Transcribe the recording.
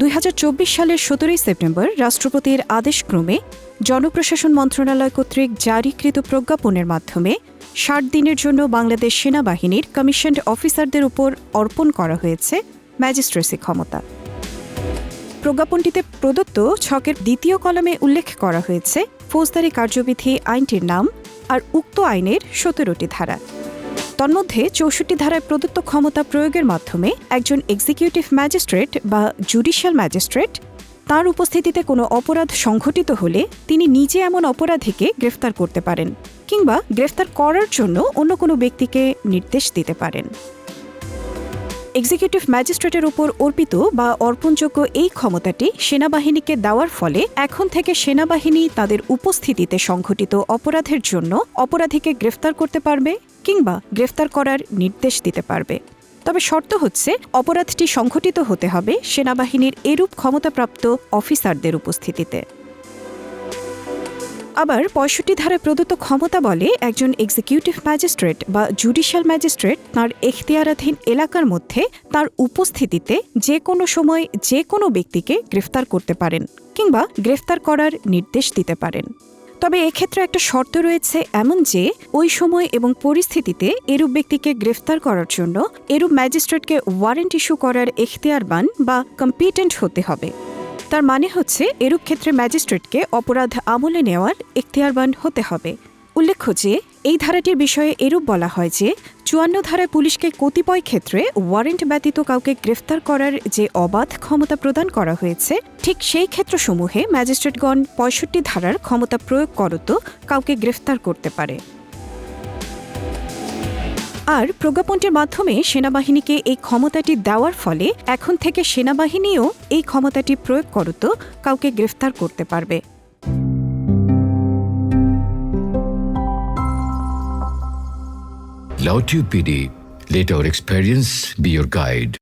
দুই হাজার চব্বিশ সালের সতেরোই সেপ্টেম্বর রাষ্ট্রপতির আদেশক্রমে জনপ্রশাসন মন্ত্রণালয় কর্তৃক জারিকৃত প্রজ্ঞাপনের মাধ্যমে ষাট দিনের জন্য বাংলাদেশ সেনাবাহিনীর কমিশনড অফিসারদের উপর অর্পণ করা হয়েছে ম্যাজিস্ট্রেসি ক্ষমতা। প্রজ্ঞাপনটিতে প্রদত্ত ছকের দ্বিতীয় কলামে উল্লেখ করা হয়েছে, ফৌজদারি কার্যবিধি আইনটির নাম আর উক্ত আইনের সতেরোটি ধারা। তন্মধ্যে চৌষট্টি ধারায় প্রদত্ত ক্ষমতা প্রয়োগের মাধ্যমে একজন এক্সিকিউটিভ ম্যাজিস্ট্রেট বা জুডিশিয়াল ম্যাজিস্ট্রেট তার উপস্থিতিতে কোনো অপরাধ সংঘটিত হলে তিনি নিজে এমন অপরাধীকে গ্রেফতার করতে পারেন কিংবা গ্রেফতার করার জন্য অন্য কোনো ব্যক্তিকে নির্দেশ দিতে পারেন। এক্সিকিউটিভ ম্যাজিস্ট্রেটের উপর অর্পিত বা অর্পণযোগ্য এই ক্ষমতাটি সেনাবাহিনীকে দেওয়ার ফলে এখন থেকে সেনাবাহিনী তাদের উপস্থিতিতে সংঘটিত অপরাধের জন্য অপরাধীকে গ্রেফতার করতে পারবে কিংবা গ্রেফতার করার নির্দেশ দিতে পারবে। তবে শর্ত হচ্ছে, অপরাধটি সংঘটিত হতে হবে সেনাবাহিনীর এরূপ ক্ষমতাপ্রাপ্ত অফিসারদের উপস্থিতিতে। আবার পঁয়ষট্টি ধারায় প্রদত্ত ক্ষমতা বলে একজন এক্সিকিউটিভ ম্যাজিস্ট্রেট বা জুডিশিয়াল ম্যাজিস্ট্রেট তার এখতিয়ারাধীন এলাকার মধ্যে তার উপস্থিতিতে যে কোনো সময় যে কোনো ব্যক্তিকে গ্রেফতার করতে পারেন কিংবা গ্রেফতার করার নির্দেশ দিতে পারেন। তবে এক্ষেত্রে একটা শর্ত রয়েছে এমন যে, ওই সময় এবং পরিস্থিতিতে এরূপ ব্যক্তিকে গ্রেফতার করার জন্য এরূপ ম্যাজিস্ট্রেটকে ওয়ারেন্ট ইস্যু করার এখতিয়ারবান বা কম্পিটেন্ট হতে হবে। তার মানে হচ্ছে এরূপ ক্ষেত্রে ম্যাজিস্ট্রেটকে অপরাধ আমলে নেওয়ার এখতিয়ারবান হতে হবে। উল্লেখ্য যে, এই ধারাটির বিষয়ে এরূপ বলা হয় যে, চুয়ান্ন ধারায় পুলিশকে কতিপয় ক্ষেত্রে ওয়ারেন্ট ব্যতীত কাউকে গ্রেফতার করার যে অবাধ ক্ষমতা প্রদান করা হয়েছে, ঠিক সেই ক্ষেত্রসমূহে ম্যাজিস্ট্রেটগণ পঁয়ষট্টি ধারার ক্ষমতা প্রয়োগ করত, কাউকে গ্রেফতার করতে পারে। আর প্রজ্ঞাপনটির মাধ্যমে সেনাবাহিনীকে এই ক্ষমতাটি দেওয়ার ফলে এখন থেকে সেনাবাহিনীও এই ক্ষমতাটি প্রয়োগ করত, কাউকে গ্রেফতার করতে পারবে Lautube PD. Let our experience be your guide.